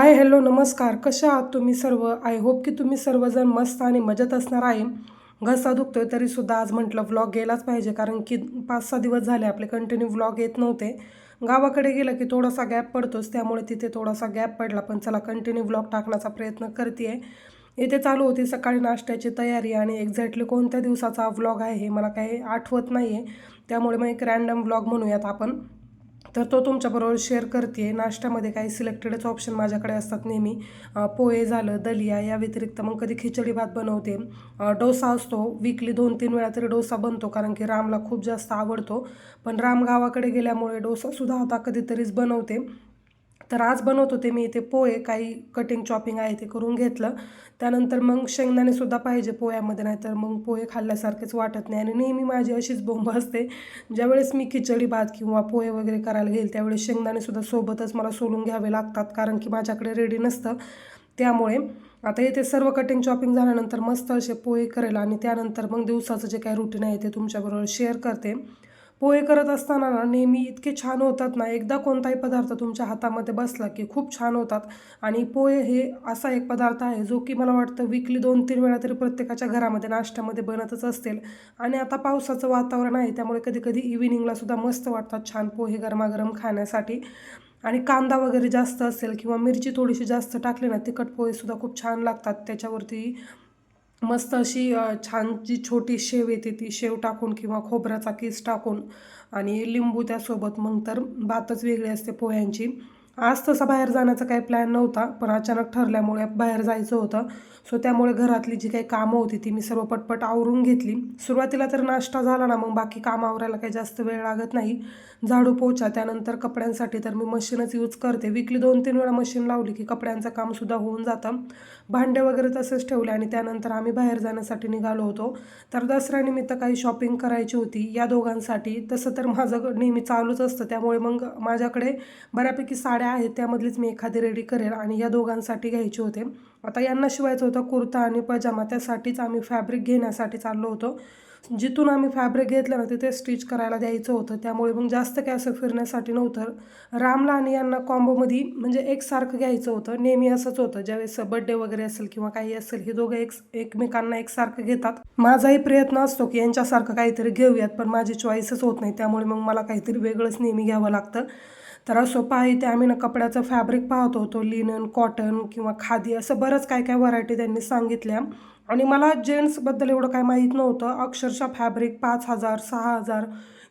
Hi hello नमस्कार. कशा आहात तुम्ही सर्व? आय होप की तुम्ही सर्वजण मस्त आणि मजेत असणार आहे. घसा दुखतोय तरीसुद्धा आज म्हटलं व्लॉग गेलाच पाहिजे कारण की पाच सहा दिवस झाले आपले कंटिन्यू व्लॉग येत नव्हते. गावाकडे गेलं की थोडासा गॅप पडतोच त्यामुळे तिथे थोडासा गॅप पडला. पण चला कंटिन्यू व्लॉग टाकण्याचा प्रयत्न करते आहे इथे चालू होती सकाळी नाश्त्याची तयारी आणि एक्झॅक्टली कोणत्या दिवसाचा व्लॉग आहे हे मला काही आठवत नाही आहे त्यामुळे मग एक रॅन्डम व्लॉग म्हणूयात आपण. तर तो तुमच्याबरोबर शेअर करते नाश्त्यामध्ये काही सिलेक्टेडच ऑप्शन माझ्याकडे असतात नेहमी. पोहे झालं दलिया या व्यतिरिक्त मग कधी खिचडी भात बनवते. डोसा असतो. वीकली दोन तीन वेळा तरी डोसा बनतो कारण की रामला खूप जास्त आवडतो. पण राम गावाकडे गेल्यामुळे डोसासुद्धा आता कधीतरीच बनवते. तर आज बनवत होते मी इथे पोहे काही कटिंग चॉपिंग आहे ते करून घेतलं. त्यानंतर मग शेंगदाणेसुद्धा पाहिजे पोह्यामध्ये नाही तर मग पोहे खाल्ल्यासारखेच वाटत नाही. आणि नेहमी माझी अशीच बोंब असते ज्यावेळेस मी खिचडी भात किंवा पोहे वगैरे करायला घेईल त्यावेळेस शेंगदाणेसुद्धा सोबतच मला सोलून घ्यावे लागतात कारण की माझ्याकडे रेडी नसतं. त्यामुळे आता इथे सर्व कटिंग चॉपिंग झाल्यानंतर मस्त असे पोहे करेल आणि त्यानंतर मग दिवसाचं जे काही रुटीन आहे ते तुमच्याबरोबर शेअर करते. पोहे करत असताना ना नेहमी इतके छान होतात ना एकदा कोणताही पदार्थ तुमच्या हातामध्ये बसला की खूप छान होतात. आणि पोहे हे असा एक पदार्थ आहे जो की मला वाटतं वीकली दोन तीन वेळा तरी प्रत्येकाच्या घरामध्ये नाश्त्यामध्ये बनतच असतील. आणि आता पावसाचं वातावरण आहे त्यामुळे कधी कधी इव्हिनिंगलासुद्धा मस्त वाटतात छान पोहे गरमागरम खाण्यासाठी. आणि कांदा वगैरे जास्त असेल किंवा मिरची थोडीशी जास्त टाकली ना तिखट पोहेसुद्धा खूप छान लागतात. त्याच्यावरती मस्त अशी छान जी छोटी शेव येते ती शेव टाकून किंवा खोबऱ्याचा किस टाकून आणि लिंबू त्यासोबत मग तर बातच वेगळी असते पोह्यांची. आज तसा बाहेर जाण्याचा काही प्लॅन नव्हता पण अचानक ठरल्यामुळे बाहेर जायचं होतं. सो त्यामुळे घरातली जी काही कामं होती ती मी सर्व पटपट आवरून घेतली. सुरुवातीला तर नाश्ता झाला ना मग बाकी कामं आवरायला काही जास्त वेळ लागत नाही. झाडू पोचा त्यानंतर कपड्यांसाठी तर मी मशीनच यूज करते. विकली दोन तीन वेळा मशीन लावली की कपड्यांचं कामसुद्धा होऊन जातं. भांडे वगैरे तसेच ठेवले आणि त्यानंतर आम्ही बाहेर जाण्यासाठी निघालो होतो. तर दसऱ्यानिमित्त काही शॉपिंग करायची होती. या दोघांसाठी. तसं तर माझं नेहमी चालूच असतं. त्यामुळे मग माझ्याकडे बऱ्यापैकी साड्या आहेत. त्यामधलीच मी एखादी रेडी करेल आणि या दोघांसाठी घ्यायचे होते. आता यांना शिवायचं होतं कुर्ता आणि पजामा. त्यासाठीच आम्ही फॅब्रिक घेण्यासाठी चाललो होतो. जिथून आम्ही फॅब्रिक घेतलं ना तिथे स्टिच करायला द्यायचं होतं. त्यामुळे मग जास्त काय असं फिरण्यासाठी नव्हतं. रामला आणि यांना कॉम्बोमध्ये म्हणजे एकसारखं घ्यायचं होतं. नेहमी असंच होतं. ज्यावेळेस बड्डे वगैरे असेल किंवा काही असेल हे दोघं एक एकमेकांना एकसारखं घेतात. माझाही प्रयत्न असतो की यांच्यासारखं काहीतरी घेऊयात पण माझी चॉईसच होत नाही. त्यामुळे मग मला काहीतरी वेगळंच नेहमी घ्यावं लागतं. तर असं पहा ते. आम्ही ना कपड्याचं फॅब्रिक पाहत होतो. लिनन कॉटन किंवा खादी असं बरंच काय काय व्हरायटी त्यांनी सांगितल्या. आणि मला जेंट्सबद्दल एवढं काय माहीत नव्हतं. अक्षरशः फॅब्रिक पाच हजार सहा हजार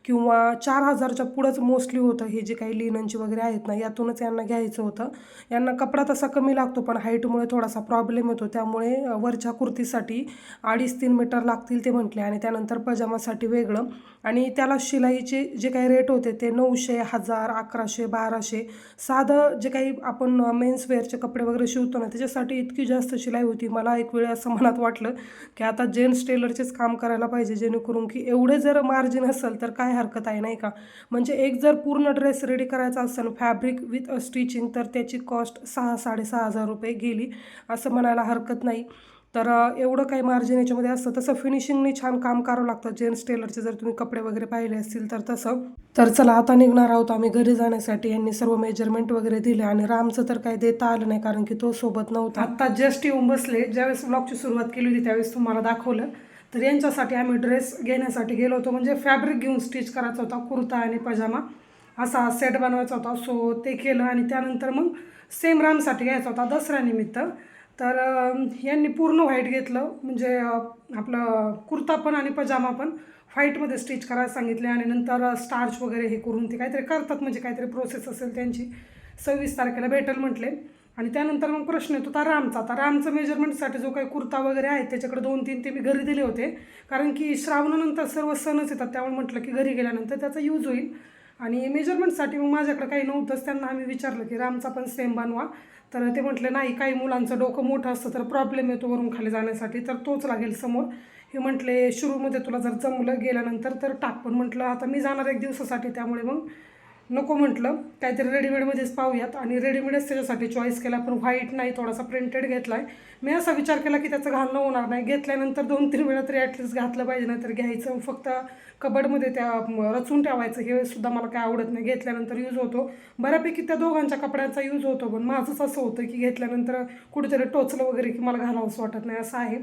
किंवा चार हजारच्या पुढंच मोस्टली होतं हे जे काही लिननची वगैरे आहेत ना यातूनच यांना घ्यायचं होतं. यांना कपडा तसा कमी लागतो पण हाईटमुळे थोडासा प्रॉब्लेम येतो. त्यामुळे वरच्या कुर्तीसाठी अडीच तीन मीटर लागतील ते म्हटले आणि त्यानंतर पजामासाठी वेगळं. आणि त्याला शिलाईचे जे काही रेट होते ते नऊशे हजार अकराशे बाराशे साधं जे काही आपण मेन्सवेअरचे कपडे वगैरे शिवतो ना त्याच्यासाठी इतकी जास्त शिलाई होती. मला एक वेळ असं मनात वाटलं की आता जेंट्स टेलरचेच काम करायला पाहिजे जेणेकरून की एवढे जर मार्जिन असेल तर काय काय हरकत आहे नाही का? म्हणजे एक जर पूर्ण ड्रेस रेडी करायचा असेल फॅब्रिक विथ स्टिचिंग तर त्याची कॉस्ट सहा साडेसहा हजार रुपये गेली असं म्हणायला हरकत नाही. तर एवढं काही मार्जिन याच्यामध्ये असतं. तसं फिनिशिंगने छान काम करावं लागतं. जेंट्स टेलरचे जर तुम्ही कपडे वगैरे पाहिले असतील तर तसं. तर चला आता निघणार आहोत आम्ही घरी जाण्यासाठी. यांनी सर्व मेजरमेंट वगैरे दिले आणि रामचं तर काही देता आलं नाही कारण की तो सोबत नव्हता. आता जस्ट येऊन बसले. ज्यावेळेस ब्लॉगची सुरुवात केली होती त्यावेळेस तुम्हाला दाखवलं. तर यांच्यासाठी आम्ही ड्रेस घेण्यासाठी गेलो होतो. म्हणजे फॅब्रिक घेऊन स्टिच करायचा होता कुर्ता आणि पजामा असा सेट बनवायचा होता. सो ते केलं आणि त्यानंतर मग सेम रामसाठी घ्यायचा होता दसऱ्यानिमित्त. तर यांनी पूर्ण व्हाईट घेतलं. म्हणजे आपलं कुर्ता पण आणि पजामा पण व्हाईटमध्ये स्टिच करायला सांगितले. आणि नंतर स्टार्च वगैरे हे करून ते काहीतरी करतात. म्हणजे काहीतरी प्रोसेस असेल त्यांची. सव्वीस तारखेला भेटेल म्हटले. आणि त्यानंतर मग प्रश्न येतो आता रामचा. आता रामचं मेजरमेंटसाठी जो काही कुर्ता वगैरे आहे त्याच्याकडे दोन तीन ते मी घरी दिले होते. कारण की श्रावणानंतर सर्व सणच येतात त्यामुळे म्हटलं की घरी गेल्यानंतर त्याचा यूज होईल. आणि मेजरमेंटसाठी मग माझ्याकडे काही नव्हतंच त्यांना आम्ही विचारलं की रामचा पण सेम बनवा. तर ते म्हटले नाही काही मुलांचं डोकं मोठं असतं तर प्रॉब्लेम येतो वरून खाली जाण्यासाठी तर तोच लागेल समोर. हे म्हटले शुरूमध्ये तुला जर जमलं गेल्यानंतर तर टाक. पण म्हटलं आता मी जाणार एक दिवसासाठी त्यामुळे मग नको म्हटलं. काहीतरी रेडीमेडमध्येच पाहूयात. आणि रेडीमेडच त्याच्यासाठी चॉईस केला पण व्हाईट नाही थोडासा प्रिंटेड घेतला आहे मी असा विचार केला की त्याचं घालणं होणार नाही. घेतल्यानंतर दोन तीन वेळा तरी ॲटलीस्ट घातलं पाहिजे नाहीतर घ्यायचं. फक्त कबडमध्ये त्या रचून ठेवायचं. हे सुद्धा मला काय आवडत नाही. घेतल्यानंतर यूज होतो. बऱ्यापैकी त्या दोघांच्या कपड्यांचा यूज होतो पण माझंच असं होतं की घेतल्यानंतर कुठेतरी टोचलं वगैरे की मला घालावंसं वाटत नाही असं आहे.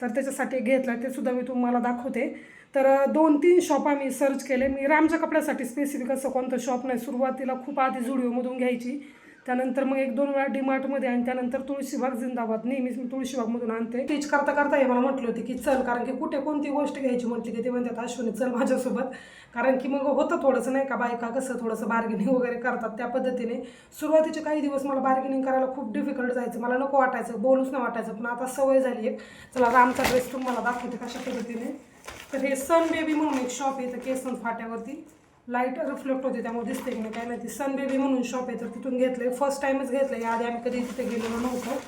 तर त्याच्यासाठी एक घेतलं ते सुद्धा मी तुम्हाला दाखवते. तर दोन तीन शॉप आम्ही सर्च केले. मी रामच्या कपड्यासाठी स्पेसिफिक असं कोणतं शॉप नाही. सुरुवातीला खूप आधी जुडिओमधून घ्यायची. त्यानंतर मग एक दोन वेळा डीमार्टमध्ये आणि त्यानंतर तुळशीबाग जिंदाबाद. नेहमीच मी तुळशीबागमधून आणते. टीच करता करता हे मला म्हटलं होते की चल कारण की कुठे कोणती गोष्ट घ्यायची म्हटली की ते म्हणतात अश्विनी चल माझ्यासोबत. कारण की मग होतं थोडंसं नाही का बायका कसं थोडंसं बार्गेनिंग वगैरे करतात त्या पद्धतीने. सुरुवातीचे काही दिवस मला बार्गेनिंग करायला खूप डिफिकल्ट जायचं. मला नको वाटायचं बोलूच नाही वाटायचं. पण आता सवय झाली आहे चला रामचा ड्रेस तुम्हाला दाखवते कशा पद्धतीने. तर हे सन बेबी म्हणून एक शॉप आहे तर केसन फाट्यावरती. लाइट रिफ्लेक्ट होते त्यामुळे दिसते की नाही काय माहिती. सन बेबी म्हणून शॉप आहे तर तिथून घेतलं आहे फर्स्ट टाइमच घेतलं या आधी आम्ही कधी तिथे गेलेलो नव्हतो.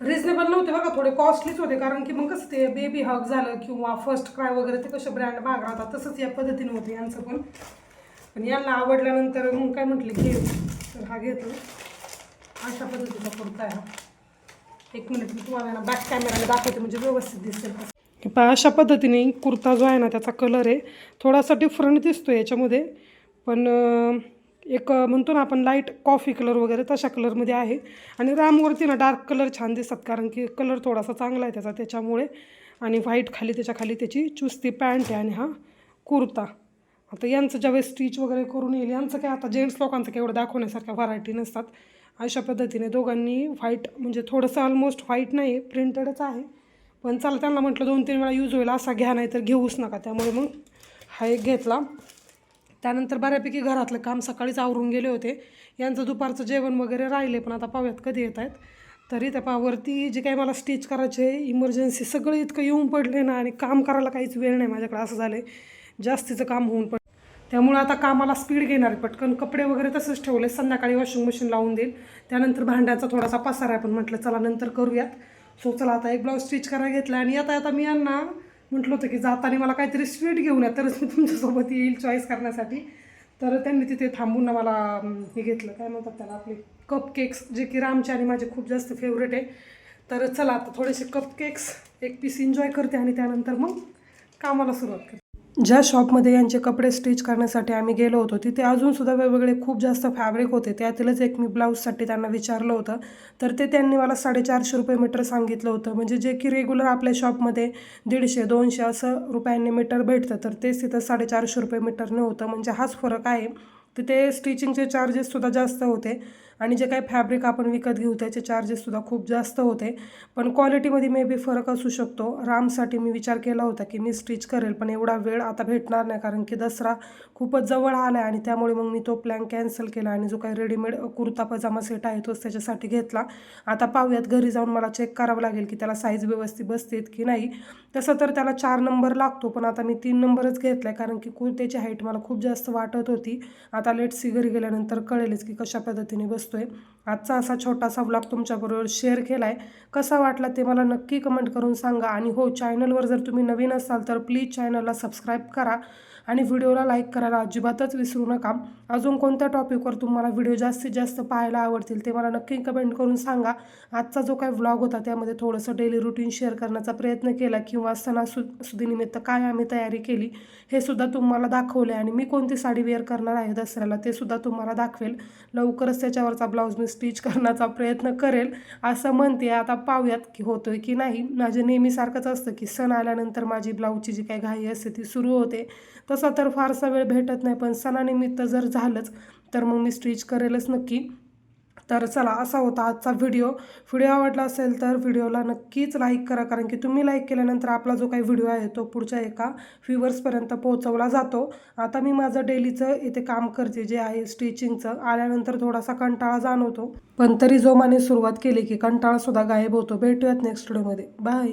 रिजनेबल नव्हते बघा थोडे कॉस्टलीच होते. कारण की मग कसं ते बेबी हग झालं किंवा फर्स्ट क्राय वगैरे ते कसे ब्रँड महाग राहतात तसंच या पद्धतीने होते यांचं पण. पण यांना आवडल्यानंतर मग काय म्हटलं घे. तर हा घेतो अशा पद्धतीचा कुर्ता आहे हा. एक मिनिट मी तुम्हाला बॅक कॅमेराने दाखवते म्हणजे व्यवस्थित दिसेल. पहा अशा पद्धतीने कुर्ता जो आहे ना त्याचा कलर आहे. थोडासा डिफरंट दिसतो याच्यामध्ये. पण एक म्हणतो ना आपण लाइट कॉफी कलर वगैरे तशा कलरमध्ये आहे. आणि रामवरती ना डार्क कलर छान दिसतात कारण की कलर थोडासा चांगला आहे त्याचा त्याच्यामुळे. आणि व्हाईट खाली त्याच्याखाली त्याची चुस्ती पॅन्ट आहे आणि हा कुर्ता. आता यांचं ज्यावेळेस स्टिच वगैरे करून येईल यांचं काय आता जेंट्स लोकांचं काय एवढं दाखवण्यासारख्या व्हरायटी नसतात. अशा पद्धतीने दोघांनी व्हाईट म्हणजे थोडंसं ऑलमोस्ट व्हाईट नाही प्रिंटेडच आहे. पण चला त्यांना म्हटलं दोन तीन वेळा यूज होईल असा घ्या नाही तर घेऊच नका. त्यामुळे मग हा एक घेतला. त्यानंतर बऱ्यापैकी घरातलं काम सकाळीच आवरून गेले होते. यांचं दुपारचं जेवण वगैरे राहिले पण आता पाहूयात कधी येत आहेत. तरी त्या पावरती जे काही मला स्टिच करायचे इमर्जन्सी सगळं इतकं येऊन पडले ना आणि काम करायला काहीच वेळ नाही माझ्याकडे असं झालं आहे जास्तीचं काम होऊन पड त्यामुळे आता कामाला स्पीड घेणार आहे पटकन. कपडे वगैरे तसंच ठेवले संध्याकाळी वॉशिंग मशीन लावून देईल. त्यानंतर भांड्याचा थोडासा पसारा आहे पण म्हटलं चला नंतर करूयात. सो चला आता एक ब्लाऊज स्टिच करायला घेतला आणि आता आता मी यांना म्हटलं होतं की जाताना मला काहीतरी स्वीट घेऊन या तरच मी तुमच्यासोबत येईल चॉईस करण्यासाठी. तर त्यांनी तिथे थांबून मला हे घेतलं. काय म्हणतात त्याला आपले कप केक्स जे की रामचे आणि माझे खूप जास्त फेवरेट आहे. तर चला आता थोडेसे कप केक्स एक पीस एन्जॉय करते आणि त्यानंतर मग कामाला सुरुवात करते. ज्या शॉपमध्ये यांचे कपडे स्टिच करण्यासाठी आम्ही गेलो होतो तिथे अजूनसुद्धा वेगवेगळे खूप जास्त फॅब्रिक होते. त्यातीलच एक मी ब्लाऊजसाठी त्यांना विचारलं होतं. तर ते त्यांनी मला साडेचारशे रुपये मीटर सांगितलं होतं. म्हणजे जे की रेग्युलर आपल्या शॉपमध्ये दीडशे दोनशे असं रुपयांनी मीटर भेटतं. तर तेच तिथं साडेचारशे रुपये मीटरने होतं. म्हणजे हाच फरक आहे. तिथे स्टिचिंगचे चार्जेससुद्धा जास्त होते. आणि जे काही फॅब्रिक आपण विकत घेऊ त्याचे चार्जेससुद्धा खूप जास्त होते. पण क्वालिटीमध्ये मे बी फरक असू शकतो. रामसाठी मी विचार केला होता की मी स्टिच करेल पण एवढा वेळ आता भेटणार नाही कारण की दसरा खूपच जवळ आला आहे आणि त्यामुळे मग मी तो प्लॅन कॅन्सल केला आणि जो काही रेडीमेड कुर्ता पजामा सेट आहे तोच त्याच्यासाठी घेतला. आता पाहूयात घरी जाऊन मला चेक करावं लागेल की त्याला साईज व्यवस्थित बसतेत की नाही. तसं तर त्याला चार नंबर लागतो पण आता मी तीन नंबरच घेतला आहे कारण की कुर्त्याची हाईट मला खूप जास्त वाटत होती. आता लेट सी घरी गेल्यानंतर कळेलच की कशा पद्धतीने बसतो. आहे आजचा असा छोटासा व्लॉग तुमच्याबरोबर शेअर केला आहे कसा वाटला ते मला नक्की कमेंट करून सांगा. आणि हो चॅनलवर जर तुम्ही नवीन असाल तर प्लीज चॅनलला सबस्क्राईब करा. आणि व्हिडिओला लाईक करायला अजिबातच विसरू नका. अजून कोणत्या टॉपिकवर तुम्हाला व्हिडिओ जास्तीत जास्त पाहायला आवडतील ते मला नक्की कमेंट करून सांगा. आजचा जो काही व्लॉग होता त्यामध्ये थोडंसं डेली रुटीन शेअर करण्याचा प्रयत्न केला किंवा सणासु सुदीनिमित्त काय आम्ही तयारी केली हे सुद्धा तुम्हाला दाखवले आणि मी कोणती साडी वेअर करणार आहे दसऱ्याला ते सुद्धा तुम्हाला दाखवेल. लवकरच त्याच्यावरचा ब्लाऊज मी स्टिच करण्याचा प्रयत्न करेल. असं म्हणते. आता पाहूयात की होतोय की नाही. माझे नेहमीसारखंच असतं की सण आल्यानंतर माझी ब्लाऊजची जी काही घाई असते ती सुरू होते. तसा तर फारसा वेळ भेटत नाही पण सणानिमित्त जर झालंच तर मग मी स्टिच करेलच नक्की. तर चला असा होता आजचा व्हिडिओ व्हिडिओ आवडला असेल तर व्हिडिओला नक्कीच लाईक करा कारण की तुम्ही लाईक केल्यानंतर आपला जो काही व्हिडिओ आहे तो पुढच्या एका व्ह्युअर्सपर्यंत पोहोचवला जातो. आता मी माझं डेलीचं इथे काम करते जे आहे स्टिचिंगचं आल्यानंतर थोडासा कंटाळा जाणवतो. पण तरी जोमाने सुरुवात केली की कंटाळासुद्धा गायब होतो. भेटूयात नेक्स्ट व्हिडिओमध्ये बाय